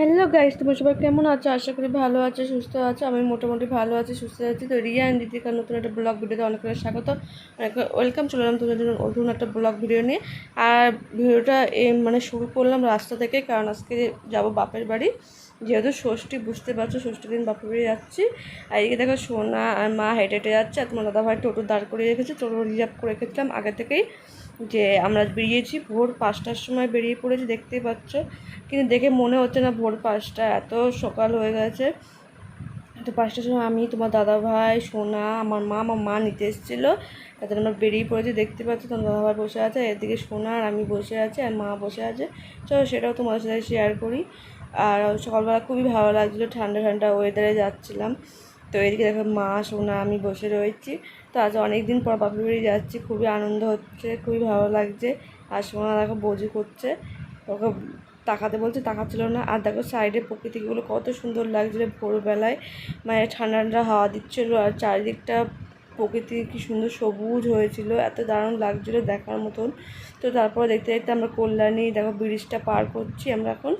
Hello guys তোমার সবাই কেমন আছো? আশা করি ভালো আছে, সুস্থ আছো। আমি মোটামুটি ভালো আছি, সুস্থ আছি। তো রিয়া অ্যান্ড দীপিকার নতুন একটা ব্লগ ভিডিওতে অনেক স্বাগত। অনেক ওয়েলকাম চলে এলাম তোমাদের জন্য নতুন একটা ব্লগ ভিডিও নিয়ে। আর ভিডিওটা মানে শুরু করলাম রাস্তা থেকে, কারণ আজকে যাব বাপের বাড়ি। যেহেতু ষষ্ঠী, বুঝতে পারছ, ষষ্ঠী দিন বাপের বাড়ি যাচ্ছি। আর এদিকে দেখো সোনা আর মা হেঁটে হেঁটে যাচ্ছে, আর তোমার দাদাভাই টোটো দাঁড় করিয়ে রেখেছে, টোটো রিজার্ভ করে রেখেছিলাম আগে থেকেই। যে আমরা বেরিয়েছি, ভোর পাঁচটার সময় বেরিয়ে পড়েছি, দেখতেই পাচ্ছ। কিন্তু দেখে মনে হচ্ছে না ভোর পাঁচটা, এত সকাল হয়ে গেছে। তো পাঁচটার সময় আমি, তোমার দাদা ভাই, সোনা, আমার মা আমার মা নিতে এসেছিল। তাদের আমরা বেরিয়ে পড়েছি, দেখতে পাচ্ছি, তোমার দাদা ভাই বসে আছে, এদিকে সোনা আর আমি বসে আছি, আর মা বসে আছে। চলো সেটাও তোমাদের সাথে শেয়ার করি। আর সকালবেলা খুবই ভালো লাগছিল, ঠান্ডা ঠান্ডা ওয়েদারে যাচ্ছিলাম। তো এদিকে দেখো মা, সোনা, আমি বসে রয়েছি। তো আজ অনেক দিন পর বাপের বাড়ি যাচ্ছি, খুবই আনন্দ হচ্ছে, খুবই ভালো লাগছে। আর সোনা দেখো বজি করছে, ওকে তাকাতে বলছে, তাকাচ্ছিল না। আর দেখো সাইডে প্রকৃতিগুলো কত সুন্দর লাগছিল ভোরবেলায়। মানে ঠান্ডা ঠান্ডা হাওয়া দিচ্ছিল, আর চারিদিকটা প্রকৃতি কি সুন্দর সবুজ হয়েছিল, এত দারুণ লাগছিল দেখার মতন। তো তারপর দেখতে দেখতে আমরা কল্যাণী, দেখো ব্রিজটা পার করছি আমরা এখন।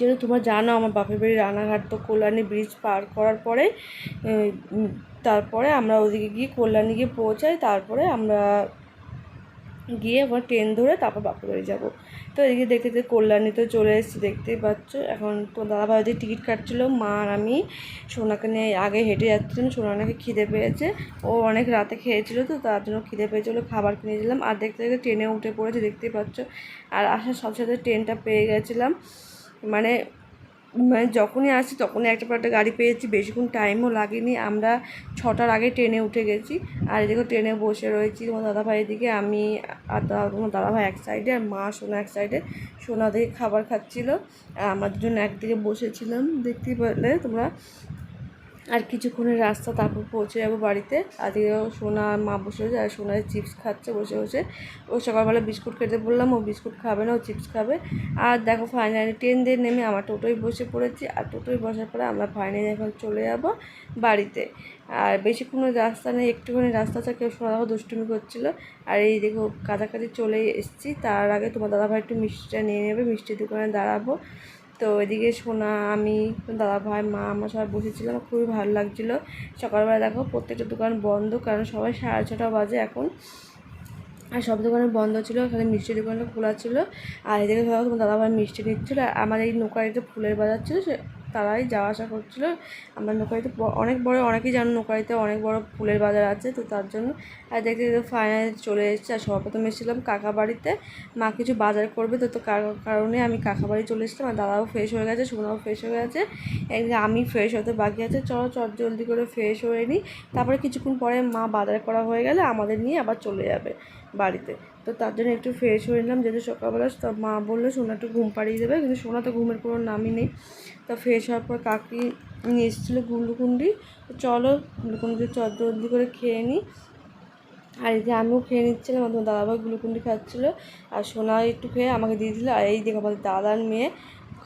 যেহেতু তোমরা জানো, আমার বাপের বাড়ি রানাঘাট, তো কল্যাণী ব্রিজ পার করার পরে তারপরে আমরা ওদিকে গিয়ে কল্যাণী গিয়ে পৌঁছাই, তারপরে আমরা গিয়ে আবার ট্রেন ধরে তারপর বাপের বাড়ি যাব। তো এদিকে দেখতে দেখতে কল্যাণীতে চলে এসেছি, দেখতেই পাচ্ছ। এখন তো দাদাভাই ওদিকে টিকিট কাটছিলো, মা আর আমি। সোনাকে নিয়ে আগে হেঁটে যাচ্ছিলাম, সোনা নাকি খিদে পেয়েছে। ও অনেক রাতে খেয়েছিল তো, তার জন্য খিদে পেয়েছিল, খাবার কিনে দিলাম। আর দেখতে দেখতে ট্রেনে উঠে পড়েছে, দেখতেই পাচ্ছ। আর আসার সাথে সাথে ট্রেনটা পেয়ে গেছিলাম। মানে মানে যখনই আসছি তখনই একটা পর একটা গাড়ি পেয়েছি, বেশিক্ষণ টাইমও লাগেনি। আমরা ছটার আগে ট্রেনে উঠে গেছি। আর এদিকে ট্রেনে বসে রয়েছি তোমার দাদাভাইয়ের এদিকে আমি আর তোমার দাদাভাই এক সাইডে আর মা সোনা এক সাইডে সোনা দিকে খাবার খাচ্ছিলো। আর জন্য দুজন একদিকে বসেছিলাম। দেখতেই পেলে তোমরা। আর কিছুক্ষণের রাস্তা, তারপর পৌঁছে যাব বাড়িতে। আর দিকে সোনা মা বসে রয়েছে আর সোনার চিপস খাচ্ছে, বসে বসে। ও সকালবেলা বিস্কুট খেতে বললাম, ও বিস্কুট খাবে না, ও চিপস খাবে। আর দেখো ফাইনালি ট্রেন দিয়ে নেমে আমার টোটোয় বসে পড়েছি। আর টোটোয় বসার পরে আমরা ফাইনালি এখন চলে যাব বাড়িতে। আর বেশিক্ষণ রাস্তা নেই, একটুখানি রাস্তা আছে, কেউ সোনা দেখো দুষ্টুমি করছিল। আর এই দেখো কাছাকাছি চলে এসেছি। তার আগে তোমার দাদাভাই একটু মিষ্টিটা নিয়ে নেবে, মিষ্টির দোকানে দাঁড়াবো। তো এদিকে শোনা আমি, দাদা ভাই, মা, আমার সবাই বসেছিলাম, খুবই ভালো লাগছিল। সকালবেলা দেখো প্রত্যেকটা দোকান বন্ধ, কারণ সবাই সাড়ে ছটা বাজে এখন। আর সব দোকানে বন্ধ ছিল এখানে মিষ্টির দোকানটা খোলা ছিল। আর এদিকে ধরো তোমার দাদাভাই মিষ্টি নিচ্ছিলো, আর আমার এই নৌকারিতে ফুলের বাজার ছিল, সে তারাই যাওয়া আসা করছিল। আমার নৌকারিতে ব- অনেক বড়, অনেকেই জানো নৌকারিতে অনেক বড় ফুলের বাজার আছে, তো তার জন্য আর দেখতে দেখতে ফাইনাল চলে এসেছে। আর সর্বপ্রথম এসেছিলাম কাকা বাড়িতে। মা কিছু বাজার করবে, তো তো কার- কারণে আমি কাকা বাড়ি চলে এসেছিলাম। আর দাদাও ফ্রেশ হয়ে গেছে সোনাও ফ্রেশ হয়ে গেছে। আমি ফ্রেশ হতে বাকি আছে। চলো চট জলদি করে ফ্রেশ হয়ে নিই তারপরে কিছুক্ষণ পরে মা বাজার করা হয়ে গেলে আমাদের নিয়ে আবার চলে যাবে বাড়িতে। তো তার জন্য একটু ফ্রেশ হয়ে নিলাম। যেহেতু সকালবেলা তো মা বলল সোনা একটু ঘুম পাড়িয়ে দেবে, কিন্তু সোনা তো ঘুমের কোনো নামই নেই। তা ফ্রেশ হওয়ার পর কাকি নিয়ে এসেছিল তো চলো গুলুকুন্ডি চদ্দি করে খেয়ে নিই আর এই যে আমিও খেয়ে নিচ্ছিলাম, আমার দাদাভাই গুলুকুন্ডি খাচ্ছিলো। আর সোনা একটু খেয়ে আমাকে দিয়ে দিল। আর এই দেখো আমাদের দাদার মেয়ে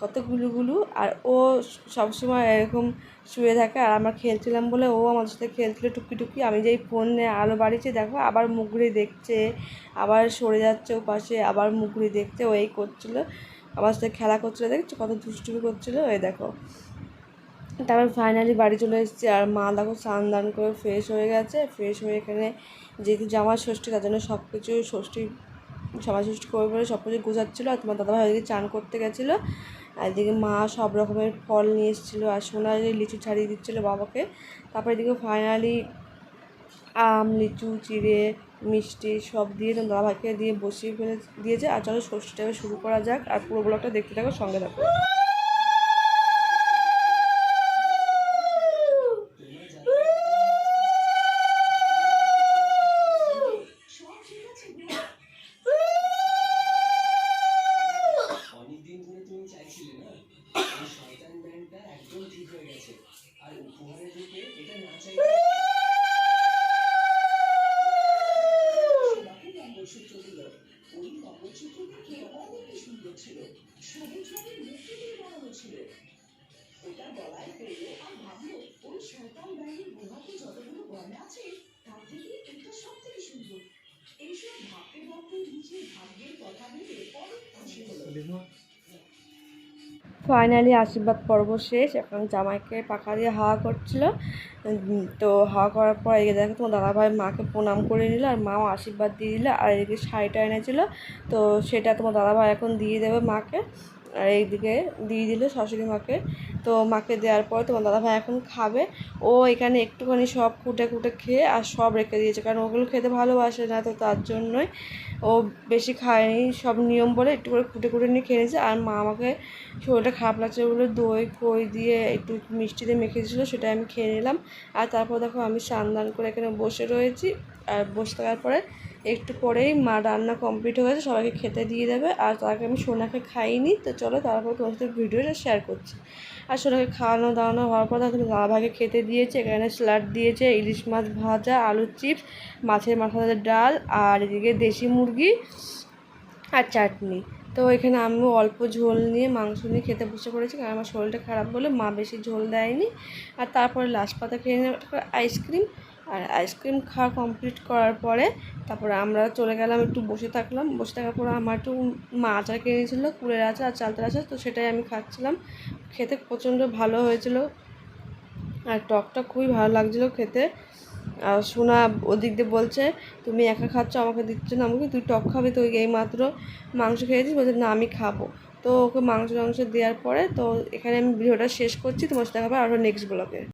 কত গুলুগুলু আর ও সবসময় এরকম শুয়ে থাকে। আর আমরা খেলছিলাম বলে ও আমাদের সাথে খেলছিল টুকি টুকি। আমি যেই ফোন নিয়ে আলো বাড়িয়েছি, দেখো, আবার মুখ ঘুরে দেখছে, আবার সরে যাচ্ছে ও পাশে, আবার মুখ ঘুরে দেখছে, ও এই করছিল আমার সাথে খেলা করছিল, দেখছ কত দুষ্টুমি করছিল, এই দেখো। তারপর ফাইনালি বাড়ি চলে এসেছি, আর মা দেখো স্নান দান করে ফ্রেশ হয়ে গেছে ফ্রেশ হয়ে এখানে যেহেতু জামা ষষ্ঠী, তার জন্য সব কিছু ষষ্ঠী সবাই ষষ্ঠী করে করে সব কিছু গোছাচ্ছিলো, আর তোমার দাদাভাই চান করতে গেছিল। আর এদিকে মা সব রকমের ফল নিয়ে এসেছিল আর সোনালি লিচু ছাড়িয়ে দিচ্ছিল বাবাকে। তারপরে এদিকে ফাইনালি আম, লিচু, চিড়ে, মিষ্টি সব দিয়ে তোমার দাদাভাইকে দিয়ে বসিয়ে ফেলে দিয়েছে। আর চলো ষষ্ঠীটা শুরু করা যাক আর পুরো ব্লগটা দেখতে থাকো, সঙ্গে থাকো। উপহারের রূপে এটা না চাই সুন্দর ছিল সবুজ রঙের মুক্তি ছিল ওটা গলায় পেল আর ভাবলো ওই শয়তান গুহাতে যতগুলো গয়না আছে তার থেকে এটা সব সুন্দর এইসব ভাবতে ভাবতে নিজের ভাগ্যের কথা ভেবে অনেক খুশি হলো। ফাইনালি আশীর্বাদ পর্ব শেষ, এখন জামাইকে পাখা দিয়ে হাওয়া করছিল। তো হাওয়া করার পর এদিকে দেখো তোমার দাদাভাই মাকে প্রণাম করে নিল আর মাও আশীর্বাদ দিয়ে দিল আর এদিকে শাড়িটা এনেছিল। তো সেটা তোমার দাদাভাই এখন দিয়ে দেবে মাকে। আর এইদিকে দিয়ে দিল শাশুড়ি মাকে। তো মাকে দেওয়ার পর তোমার দাদাভাই এখন খাবে। ও এখানে একটুখানি সব কুটে কুটে খেয়ে আর সব রেখে দিয়েছে, কারণ ওগুলো খেতে ভালোবাসে না তো তার জন্যই। ও বেশি খায়নি, সব নিয়ম বলে একটু করে কুটে কুটে নিয়ে খেয়ে নিয়েছে। আর মা আমাকে শরীরটা খারাপ লাগছে বলে দই, খই দিয়ে একটু মিষ্টি দিয়ে মেখে দিয়েছিলো সেটা আমি খেয়ে নিলাম। আর তারপর দেখো আমি স্নান করে এখানে বসে রয়েছি। আর বসে থাকার পরে একটু পরেই মা রান্না কমপ্লিট হয়ে গেছে, সবাইকে খেতে দিয়ে দেবে। আর তাকে আমি সোনাকে খাইনি তো চলো তারপর তোমার সাথে ভিডিওটা শেয়ার করছি। আর সোনাকে খাওয়ানো, দাওয়ানো হওয়ার পর তখন দাদাভাইকে খেতে দিয়েছে। এখানে স্যালাড দিয়েছে, ইলিশ মাছ ভাজা আলুর চিপস, মাছের মাথা ডাল আর এদিকে দেশি মুরগি আর চাটনি। তো এখানে আমিও অল্প ঝোল নিয়ে মাংস নিয়ে খেতে বসে পড়েছি কারণ আমার শরীরটা খারাপ বলে মা বেশি ঝোল দেয়নি। আর তারপরে লাস্ট পাতা খেয়ে একটা আইসক্রিম আর আইসক্রিম খাওয়া কমপ্লিট করার পরে তারপরে আমরা চলে গেলাম একটু বসে থাকলাম। বসে থাকার পরে আমার একটু মা আচার কিনেছিল কুলের আচার আর চালতার আচার, তো সেটাই আমি খাচ্ছিলাম। খেতে প্রচণ্ড ভালো হয়েছিল। আর টকটা খুবই ভালো লাগছিল খেতে। আর সোনা ওদিক দিয়ে বলছে, তুমি একা খাচ্ছ, আমাকে দিচ্ছ না। আমাকে তুই টক খাবি তো, এই মাত্র মাংস খেয়েছিস? বলছে, না, আমি খাব। তো ওকে মাংস টাংস দেওয়ার পরে তো এখানে আমি ভিডিওটা শেষ করছি, তোমার সাথে খাবার আরও নেক্সট ব্লগে